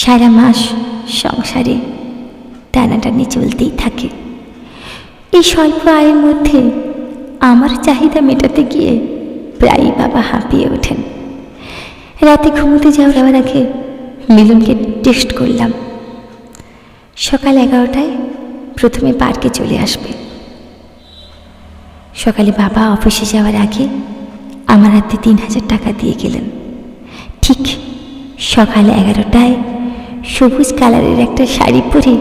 সারা মাস সংসারে টানাটানি চলতেই থাকে। এই স্বল্প আয়ের মধ্যে আমার চাহিদা মেটাতে গিয়ে প্রায়ই বাবা হাঁপিয়ে ওঠেন। রাতে ঘুমোতে যাওয়ার আগে মিলনকে টেস্ট করলাম। সকাল এগারোটায় প্রথমে পার্কে চলে আসবে। সকালে বাবা অফিসে যাওয়ার আগে আমার হাতে তিন হাজার টাকা দিয়ে গেলেন। ঠিক সকাল এগারোটায় সবুজ কালারের একটা শাড়ি পরে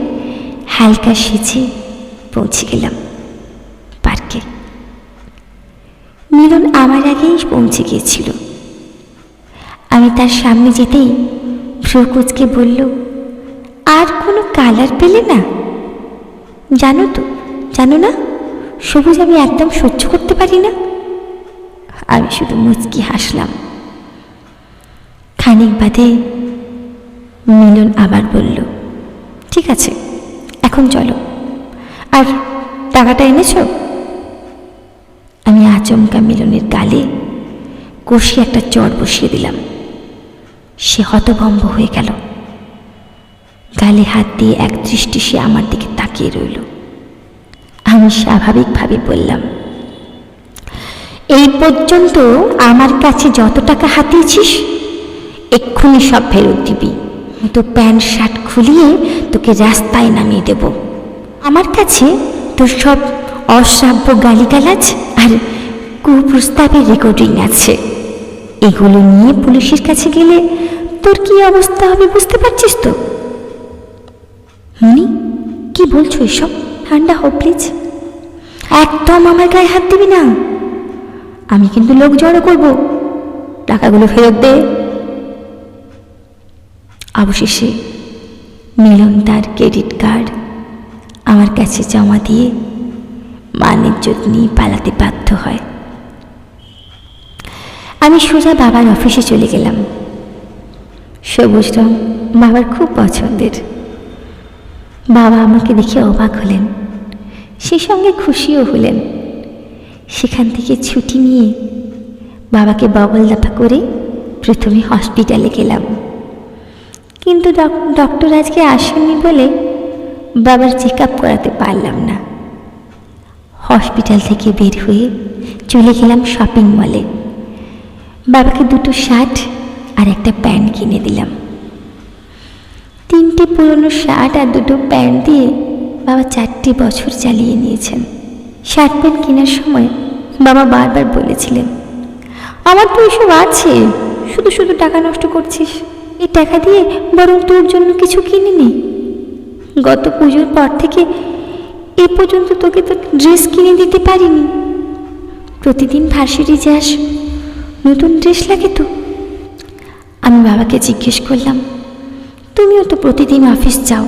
হালকা সেজে পৌঁছে গেলাম পার্কে। মিলন আমার আগেই পৌঁছে গিয়েছিল। আমি তার সামনে যেতেই ভ্রুকুচকে বলল, আর কোনো কালার পেলে না? জানো তো, জানো না, সবুজ আমি একদম সহ্য করতে পারি না। আমি শুধু মুচকি হাসলাম। খানিক বাদে মিলন আবার বলল, ঠিক আছে, এখন চলো। আর টাকাটা এনেছো? আমি আচমকা মিলনের গালে কষি একটা চড় বসিয়ে দিলাম। সে হতভম্ব হয়ে গেল। গালে হাত দিয়ে এক দৃষ্টি সে আমার দিকে তাকিয়ে রইল। আমি স্বাভাবিকভাবে বললাম, এই পর্যন্ত আমার কাছে যত টাকা হাতিয়েছিস, এক্ষুনি সব ফেরত দিবি। তো প্যান্ট, শার্ট খুলিয়ে তোকে রাস্তায় নামিয়ে দেব। আমার কাছে তোর সব অশ্রাব্য গালিগালাজ আর কুপ্রস্তাবের রেকর্ডিং আছে। এগুলো নিয়ে পুলিশের কাছে গেলে তোর কি অবস্থা হবে বুঝতে পারছিস তো? মনি, কি বলছো এসব? ঠান্ডা হোক প্লিজ একদম আমার গায়ে হাত দিবি না। আমি কিন্তু লোক জড়ো করব। টাকাগুলো ফেরত দে। অবশেষে মিলন তার ক্রেডিট কার্ড আমার কাছে জমা দিয়ে মানিজ্যত নিয়ে পালাতে বাধ্য হয়। আমি সোজা বাবার অফিসে চলে গেলাম। সবুজ রং বাবার খুব পছন্দের। বাবা আমাকে দেখে অবাক হলেন। সে সঙ্গে খুশিও হলেন। সেখান থেকে ছুটি নিয়ে বাবাকে বগল দাফা করে প্রথমে হসপিটালে গেলাম। কিন্তু ডক- ডক্টর আজকে আসেননি বলে বাবার চেক আপ করাতে পারলাম না। হসপিটাল থেকে বের হয়ে চলে গেলাম শপিং মলে। বাবাকে দুটো শার্ট আর একটা প্যান্ট কিনে দিলাম। তিনটে পুরনো শার্ট আর দুটো প্যান্ট দিয়ে বাবা চারটে বছর চালিয়ে নিয়েছেন। শার্ট প্যান্ট কেনার সময় বাবা বারবার বলেছিলেন, আমার তো এসব আছে, শুধু শুধু টাকা নষ্ট করছিস। এই টাকা দিয়ে বরং তোর জন্য কিছু কিনে নে। গত পুজোর পর থেকে এ পর্যন্ত তোকে তো ড্রেস কিনে দিতে পারিনি। প্রতিদিন ভার্সিটি যাস, নতুন ড্রেস লাগে তো। আমি বাবাকে জিজ্ঞেস করলাম, তুমিও তো প্রতিদিন অফিস যাও,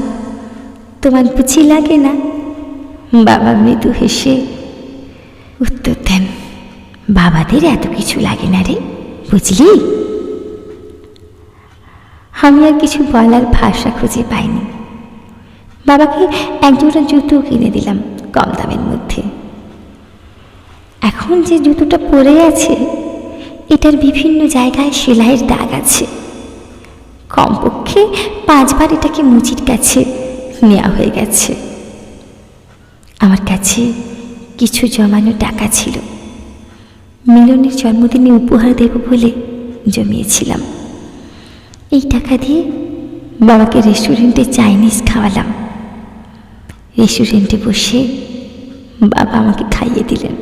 তোমার বুঝি লাগে না? বাবা মৃদু হেসে, উত্তর দেন, বাবাদের এত কিছু লাগে না রে, বুঝলি? আমি আর কিছু বলার ভাষা খুঁজে পাইনি। বাবাকে একজোড়া জুতো কিনে দিলাম কম দামের মধ্যে। এখন যে জুতোটা পরে আছে, এটার বিভিন্ন জায়গায় সেলাইয়ের দাগ আছে। কমপক্ষে পাঁচবার এটাকে মুচির কাছে নেওয়া হয়ে গেছে। আমার কাছে কিছু জমানো টাকা ছিল। মিলনের জন্মদিনে উপহার দেব বলে জমিয়েছিলাম। এই টাকা দিয়ে বাবাকে রেস্টুরেন্টে চাইনিজ খাওয়ালাম। রেস্টুরেন্টে বসে বাবা আমাকে খাইয়ে দিলেন।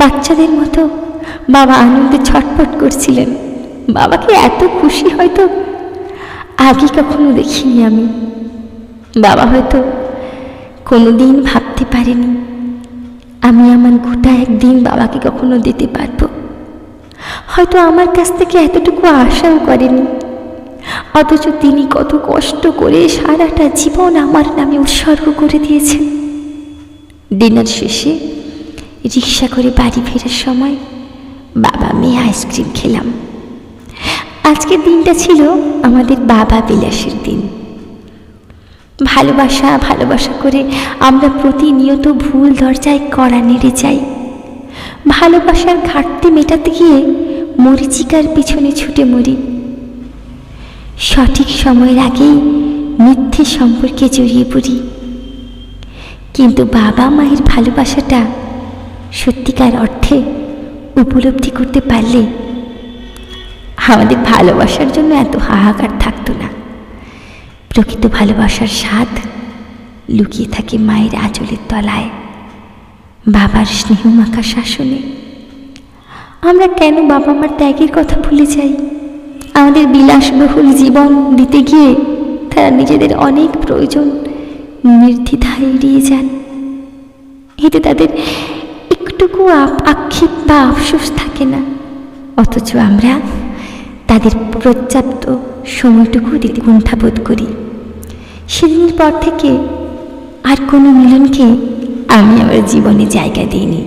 বাচ্চাদের মতো বাবা আনন্দে ছটপট করছিলেন। বাবাকে এত খুশি হয়তো আগে কখনো দেখিনি আমি। বাবা হয়তো কোনোদিন ভাবতে পারেনি, আমি আমার গোটা একদিন বাবাকে কখনো দিতে পারব। হয়তো আমার কাছ থেকে এতটুকু আশাও করেনি। অথচ তিনি কত কষ্ট করে সারাটা জীবন আমার নামে উৎসর্গ করে দিয়েছেন। ডিনার শেষে রিক্সা করে বাড়ি ফেরার সময় বাবা মেয়ে আইসক্রিম খেলাম। আজকের দিনটা ছিল আমাদের বাবা বিলাসের দিন। ভালোবাসা ভালোবাসা করে আমরা প্রতিনিয়ত ভুল দরজায় কড়া নেড়ে যাই। ভালোবাসার ঘাটতি মেটাতে গিয়ে মরিচিকার পিছনে ছুটে মরি। সঠিক সময়ের আগেই মিথ্যে সম্পর্কে জড়িয়ে পড়ি। কিন্তু বাবা মায়ের ভালোবাসাটা সত্যিকার অর্থে উপলব্ধি করতে পারলে আমাদের ভালোবাসার জন্য এত হাহাকার থাকতো না। প্রকৃত ভালোবাসার স্বাদ লুকিয়ে থাকে মায়ের আঁচলের তলায়। বাবার স্নেহমাখা শাসনে। আমরা কেন বাবা মার ত্যাগের কথা ভুলে যাই? আমাদের বিলাসবহুল জীবন দিতে গিয়ে তারা নিজেদের অনেক প্রয়োজন নির্দ্বিধায় এড়িয়ে যান। এতে তাদের একটুকু আক্ষেপ বা আফসোস থাকে না। অথচ আমরা তাদের পর্যাপ্ত সময়টুকু দিতে কুণ্ঠাবোধ করি। সেদিনের পর থেকে আর কোনো মিলনকে আমি আমার জীবনে জায়গা দিইনি।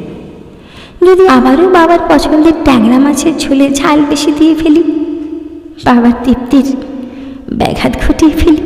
যদি আবারও বাবার পছন্দের ট্যাংরা মাছের ঝোলে ঝাল বেশি দিয়ে ফেলি, বাবার তৃপ্তির ব্যাঘাত ঘটিয়ে ফেলি